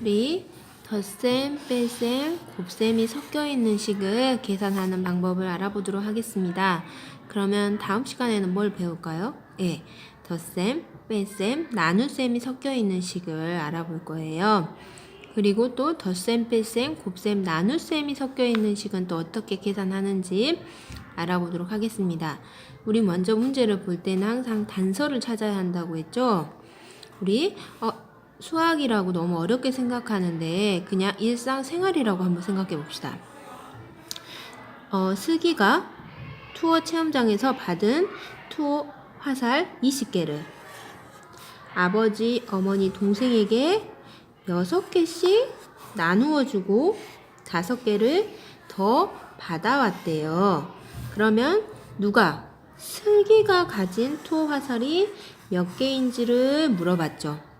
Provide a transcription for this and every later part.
우리 덧셈, 뺄셈, 곱셈이 섞여 있는 식을 계산하는 방법을 알아보도록 하겠습니다. 그러면 다음 시간에는 뭘 배울까요? 예, 덧셈, 뺄셈, 나눗셈이 섞여 있는 식을 알아볼 거예요. 그리고 또 덧셈, 뺄셈, 곱셈, 나눗셈이 섞여 있는 식은 또 어떻게 계산하는지 알아보도록 하겠습니다. 우리 먼저 문제를 볼 때는 항상 단서를 찾아야 한다고 했죠? 우리 어, 수학이라고 너무 어렵게 생각하는데 그냥 일상생활이라고 한번 생각해 봅시다. 어, 슬기가 투어 체험장에서 받은 투어 화살 20개를 아버지, 어머니, 동생에게 6개씩 나누어 주고 5개를 더 받아왔대요. 그러면 누가 슬기가 가진 투어 화살이 몇 개인지를 물어봤죠.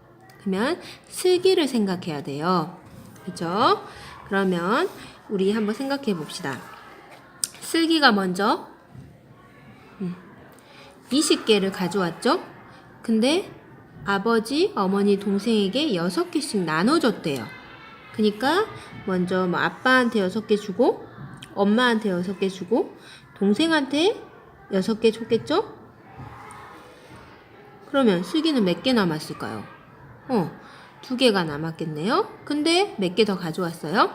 그러면 슬기를 생각해야 돼요. 그죠? 그러면 우리 한번 생각해 봅시다. 슬기가 먼저 음, 20개를 가져왔죠? 근데 아버지, 어머니, 동생에게 6개씩 나눠줬대요. 그니까 먼저 뭐 아빠한테 6개 주고 엄마한테 6개 주고 동생한테 6개 줬겠죠? 그러면 슬기는 몇 개 남았을까요? 어, 두 개가 남았겠네요. 근데 몇 개 더 가져왔어요?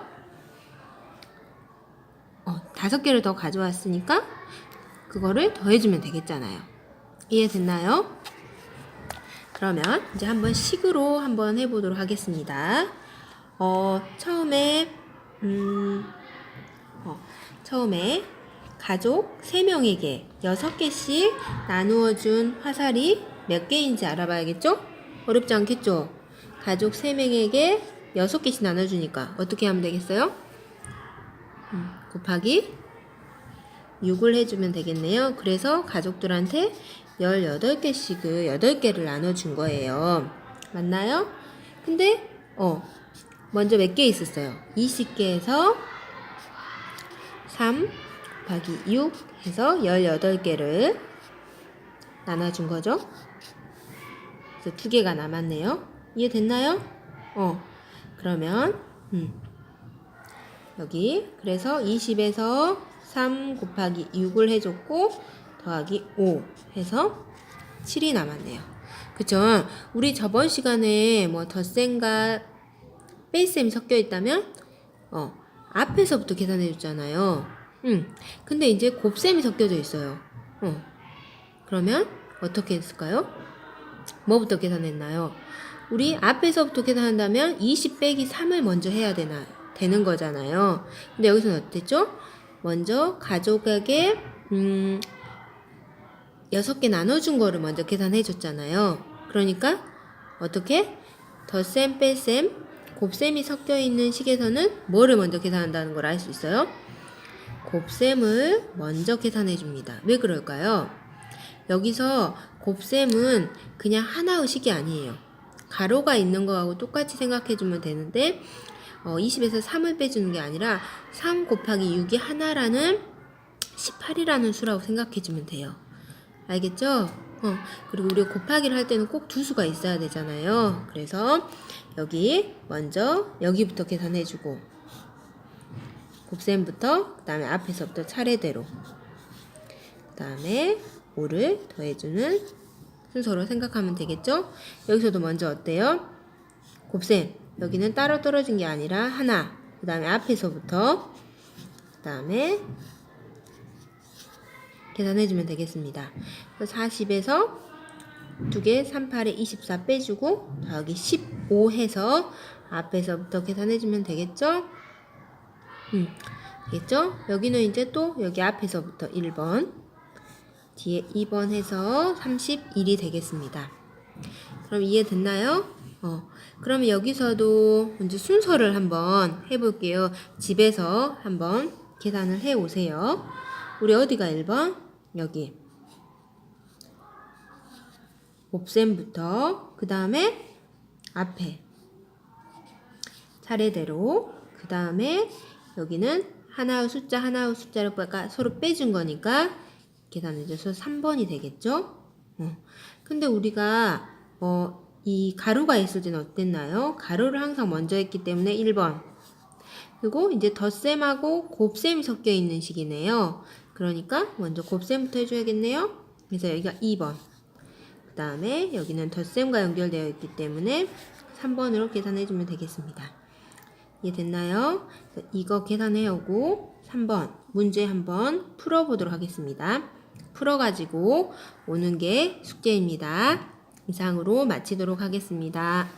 어, 다섯 개를 더 가져왔으니까 그거를 더해주면 되겠잖아요. 이해됐나요? 그러면 이제 한번 식으로 한번 해보도록 하겠습니다. 어, 처음에, 음, 어, 처음에 가족 3명에게 6개씩 나누어 준 화살이 몇 개인지 알아봐야겠죠? 어렵지 않겠죠? 가족 3명에게 6개씩 나눠주니까 어떻게 하면 되겠어요? 음, 곱하기 6을 해주면 되겠네요. 그래서 가족들한테 18개씩을 8개를 나눠준 거예요. 맞나요? 근데, 어, 먼저 몇 개 있었어요? 20개에서 3 곱하기 6 해서 18개를 나눠준 거죠. 그래서 두 개가 남았네요. 이해됐나요? 어, 그러면, 음, 여기, 그래서 20에서 3 곱하기 6을 해줬고, 더하기 5 해서 7이 남았네요. 그쵸? 우리 저번 시간에 뭐 덧셈과 뺄셈이 섞여 있다면, 어, 앞에서부터 계산해 줬잖아요. 음, 근데 이제 곱셈이 섞여져 있어요. 어, 그러면 어떻게 했을까요? 뭐부터 계산했나요? 우리 앞에서부터 계산한다면 20 빼기 3을 먼저 해야 되나, 되는 거잖아요. 근데 여기서는 어땠죠? 먼저 가족에게, 음, 6개 나눠준 거를 먼저 계산해 줬잖아요. 그러니까, 어떻게? 덧셈, 뺄셈, 곱셈이 섞여 있는 식에서는 뭐를 먼저 계산한다는 걸 알 수 있어요? 곱셈을 먼저 계산해 줍니다. 왜 그럴까요? 여기서 곱셈은 그냥 하나 의 식이 아니에요. 가로가 있는 거하고 똑같이 생각해 주면 되는데 어, 20에서 3을 빼주는 게 아니라 3 곱하기 6이 하나라는 18이라는 수라고 생각해 주면 돼요. 알겠죠? 어, 그리고 우리 곱하기를 할 때는 꼭 두 수가 있어야 되잖아요. 그래서 여기 먼저 여기부터 계산해 주고 곱셈부터 그 다음에 앞에서부터 차례대로 그 다음에 5를 더해주는 순서로 생각하면 되겠죠? 여기서도 먼저 어때요? 곱셈 여기는 따로 떨어진 게 아니라 하나 그 다음에 앞에서부터 그 다음에 계산해주면 되겠습니다 40에서 2개 38에 24 빼주고 더하기 15 해서 앞에서부터 계산해주면 되겠죠? 음, 되겠죠? 여기는 이제 또 여기 앞에서부터 1번, 뒤에 2번 해서 31이 되겠습니다. 그럼 이해됐나요? 어, 그러면 여기서도 먼저 순서를 한번 해볼게요. 집에서 한번 계산을 해 오세요. 우리 어디가 1번? 여기. 곱셈부터, 그 다음에 앞에. 차례대로, 그 다음에 여기는 하나의 숫자 하나의 숫자를 서로 빼준 거니까 계산해줘서 3번이 되겠죠? 어. 근데 우리가 어 이 가루가 있을 때는 어땠나요? 가루를 항상 먼저 했기 때문에 1번. 그리고 이제 덧셈하고 곱셈이 섞여 있는 식이네요. 그러니까 먼저 곱셈부터 해줘야겠네요. 그래서 여기가 2번. 그 다음에 여기는 덧셈과 연결되어 있기 때문에 3번으로 계산해주면 되겠습니다. 이해됐나요? 이거 계산해오고 3번 문제 한번 풀어보도록 하겠습니다. 풀어가지고 오는 게 숙제입니다. 이상으로 마치도록 하겠습니다.